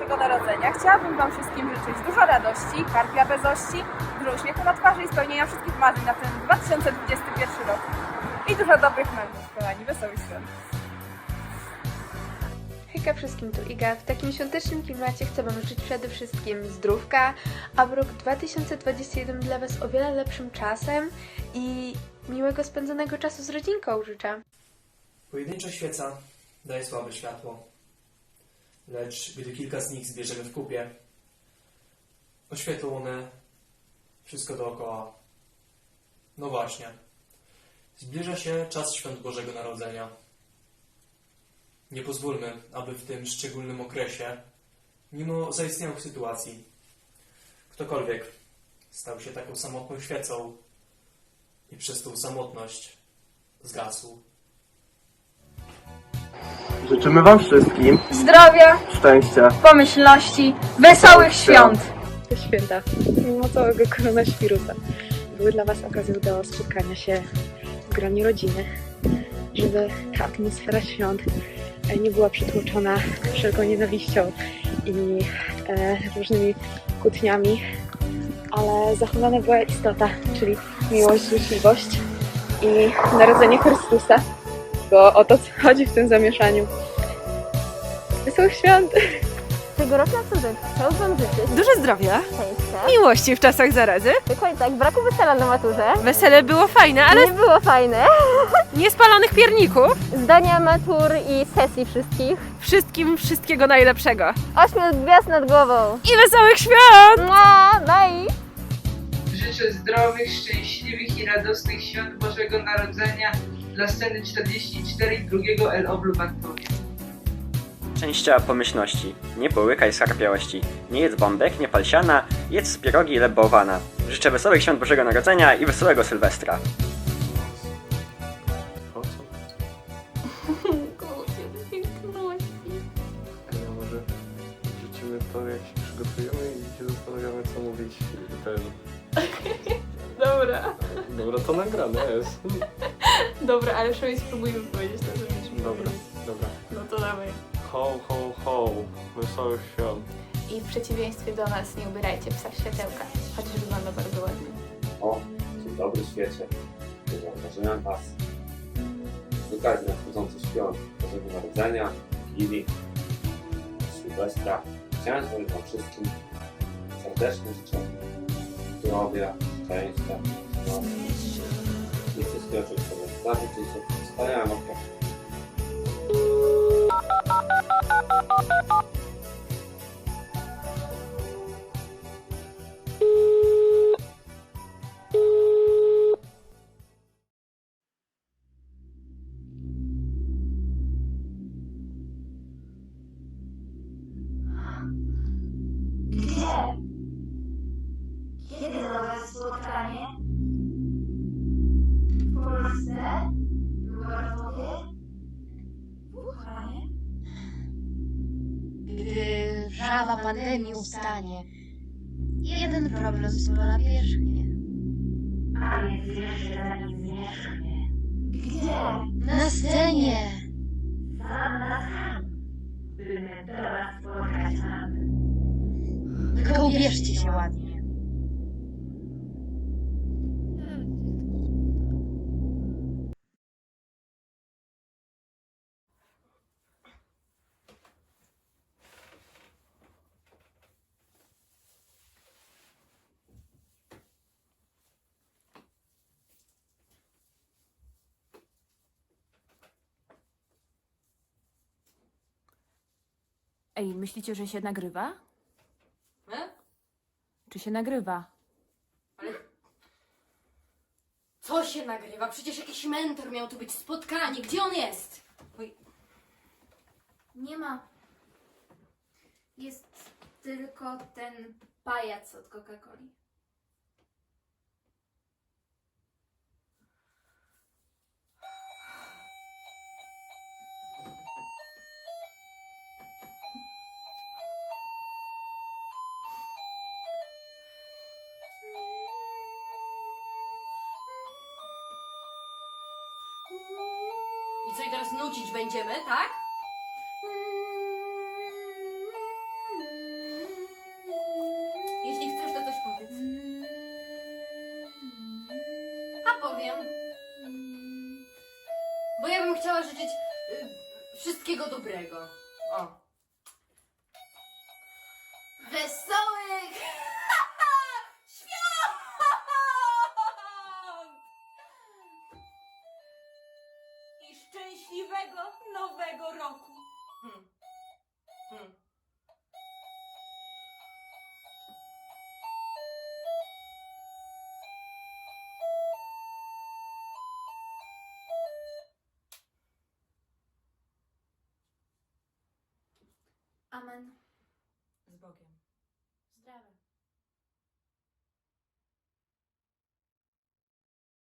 Bożego Narodzenia chciałabym Wam wszystkim życzyć dużo radości, karpia bezości, dużo uśmiechu na twarzy i spełnienia wszystkich marzeń na ten 2021 rok. I dużo dobrych mężów, kochani. Wesołych świąt. Hejka wszystkim, tu Iga. W takim świątecznym klimacie chcę Wam życzyć przede wszystkim zdrówka, a w rok 2021 dla Was o wiele lepszym czasem i miłego spędzonego czasu z rodzinką życzę. Pojedyncza świeca daje słabe światło, lecz gdy kilka z nich zbierzemy w kupie, oświetlą one wszystko dookoła. No właśnie, zbliża się czas świąt Bożego Narodzenia. Nie pozwólmy, aby w tym szczególnym okresie, mimo zaistniałych sytuacji, ktokolwiek stał się taką samotną świecą i przez tą samotność zgasł. Życzymy Wam wszystkim Zdrowia, szczęścia, pomyślności, wesołych świąt! te święta, mimo całego koronawirusa, były dla Was okazją do spotkania się w gronie rodziny, żeby ta atmosfera świąt e, nie była przytłoczona wszelką nienawiścią i e, różnymi kłótniami, ale zachowana była istota, czyli miłość, życzliwość i narodzenie Chrystusa, bo o to chodzi w tym zamieszaniu. Wesołych świąt! Tegoroczna cudzyka chciałbym Wam życzyć Dużo zdrowia, szczęścia. miłości w czasach zarazy. Dokładnie tak, braku wesela na maturze. Wesele było fajne, ale Nie było fajne. niespalonych pierników. Zdania matur i sesji wszystkich. Wszystkim wszystkiego najlepszego. Ośmiu gwiazd nad głową. I wesołych świąt! Mua, bye! Życzę zdrowych, szczęśliwych i radosnych świąt Bożego Narodzenia dla sceny 44 i drugiego LO w. Szczęścia pomyślności, nie połykaj skarpiałości, nie jedz bombek, nie pal siana, jedz pierogi bałwana. Życzę wesołych świąt Bożego Narodzenia i wesołego Sylwestra. O co? Ja może wrzucimy to, jak się przygotujemy i się zastanawiamy, co mówić ten... Dobra, Dobra, to nagrane jest. Dobra, ale przynajmniej spróbujmy powiedzieć to, co mieliśmy Dobra, dobra. No to dawaj. Ho, ho, ho. Wesołych świąt. I w przeciwieństwie do nas nie ubierajcie psa w światełka, chociaż wygląda bardzo ładnie. O, dzień dobry świecie. Zauważyłem Was. Z okazji nadchodzących świąt Bożego Narodzenia, Wigilii, Sylwestra chciałem złożyć Wam wszystkim serdecznie życzę zdrowia, szczęścia, no i wszystkiego, czego sobie zażyczycie. Wspaniałym okresie. Gdzie? Wrzawa pandemii ustanie, jeden problem spola pierzchnie. A więc jeszcze za nim zmierzchnie. Gdzie? Na scenie! Sam na sam. By mentora spotkać mamy. Tylko ubierzcie się ładnie. Ej, myślicie, że się nagrywa? Czy się nagrywa? Co się nagrywa? Przecież jakiś mentor miał tu być spotkanie. Gdzie on jest? Nie ma. Jest tylko ten pajac od Coca-Coli. I co, i teraz nucić będziemy, tak? Jeśli chcesz, to też powiedz. A powiem. Bo ja bym chciała życzyć y, wszystkiego dobrego. O. Wesoło szczęśliwego nowego roku. Hmm. Hmm. Amen. Z Bogiem. Zdrowe.